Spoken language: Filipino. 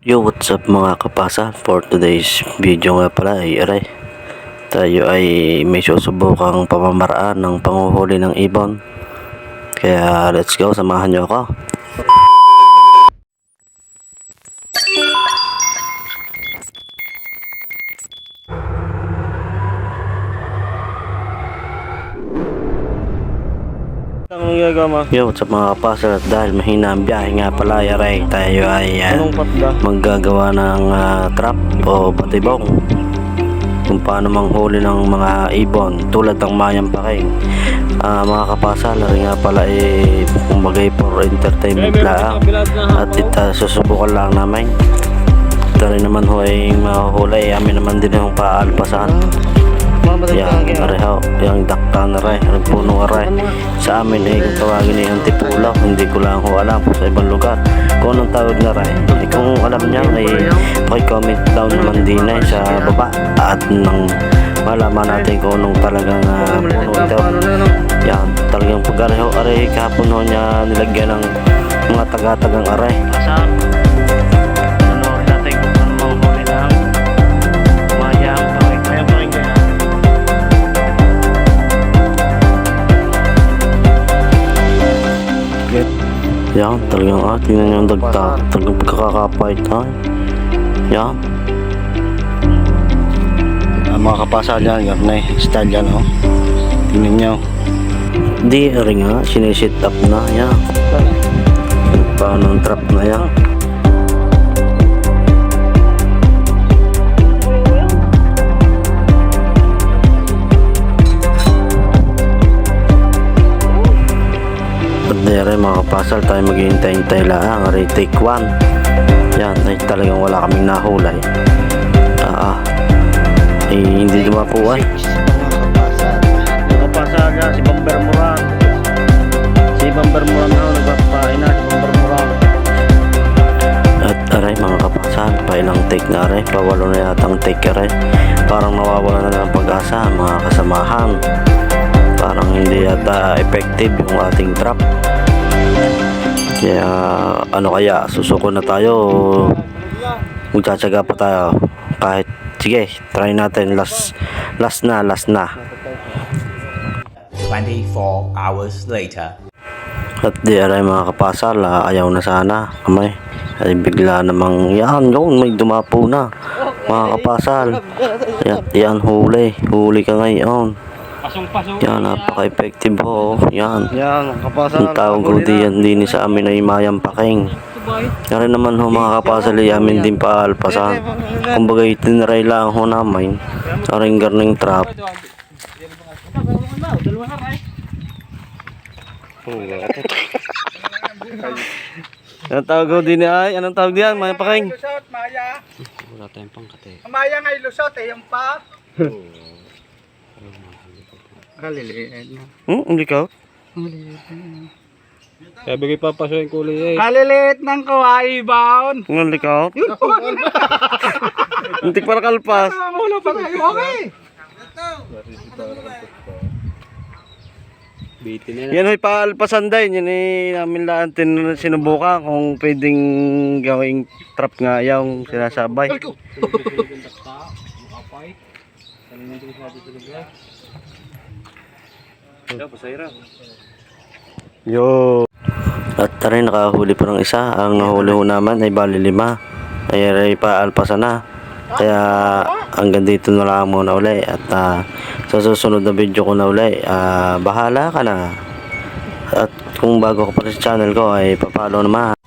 Yo, what's up mga kapasa? For today's video nga pala ay aray. Tayo ay may susubukang pamamaraan ng panguhuli ng ibon. Kaya let's go, samahan nyo ako. Ginagawa mo? Yo, what's up mga kapasa? At dahil mahina ang biyahe nga pala ay aray. Tayo ay ah, Anong patda? maggagawa ng ah, trap o patibong kung paano manghuli ng mga ibon tulad ng mayang paking Ah, mga kapasal rin nga pala eh kumbagay for entertainment lang at ita susubukan lang namin ito rin naman ho ay mahuhuli amin naman din yung paalpasan yan areho yung dakta na rin yung punong aray. Sa amin eh kung tawagin eh yung tipulaw hindi ko lang ho alam kung sa ibang lugar. Kung anong tawag na rin eh, kung alam niya eh pakicomment down naman din eh sa baba. At nang malaman natin kung anong talagang uh, puno ito. Yan talagang pag-areho aray. Kahapon ho niya nilagyan ng mga taga-tagang aray Yan, talagang ah, tingnan niyo ang dagta. Talagang pagkakakapait ha. Yan. Ah, mga kapasa dyan, yan na eh. Style yan oh. Tingnan niyo. Di, rin nga, sinisit up na. Yan. Paano ang trap na yan. Kapasal tayo maghihintay-hintay lang. Aray take 1 Yan ay talagang wala kaming nahulay. Ah ah. Eh hindi dumapo ay Nakapasa niya si Bamber Moran. Si Bamber Moran na nagpapain na si Bamber Moran. At aray mga kapasal Pailang take na aray. Pawalo na yatang take aray. Parang nawawala na ng pag-asa mga kasamahan. Parang hindi yata effective yung ating trap Kaya ano kaya susuko na tayo Magtsatsaga pa tayo Kahit sige try natin last last na last na 24 hours later. At di aray mga kapasal, ayaw na sana kamay. Ay bigla namang yan, yun, may dumapo na. Mga kapasal. Yan, yan huli. Huli ka ngayon. Pasong-pasong. Yan, napaka-effective ho. Yan. Yan, kapasa. Ang tawag ko diyan din sa amin ay mayang paking. Yan rin naman ho mga kapasal ay amin din paalpasan. Kumbaga itinry lang ho namin. Aring garning trap. Anong tawag ko din ay? Anong tawag diyan? Maya paking. Maya. Wala tayong pangkate. Maya ngay lusot eh, yung pa. Kaliliit na. Hmm, hindi ka. Sabi kay Papa yung kulay eh. Kaliliit ng kawaii baon. Ang likaw. Muntik para kalpas. Mamulo pa kayo, okay. Yan ho'y paalpasan din. Yan eh, namin lang tin sinubukan kung pwedeng gawing trap nga yung sinasabay. Yo. At tarin nakahuli pa ng isa. Ang nahuli ho naman ay bali lima. Ay ay pa alpasa na. Kaya hanggang dito na lang muna uli. At ah, sa susunod na video ko na uli, ah, bahala ka na. At kung bago ka pa sa channel ko ay papalo naman.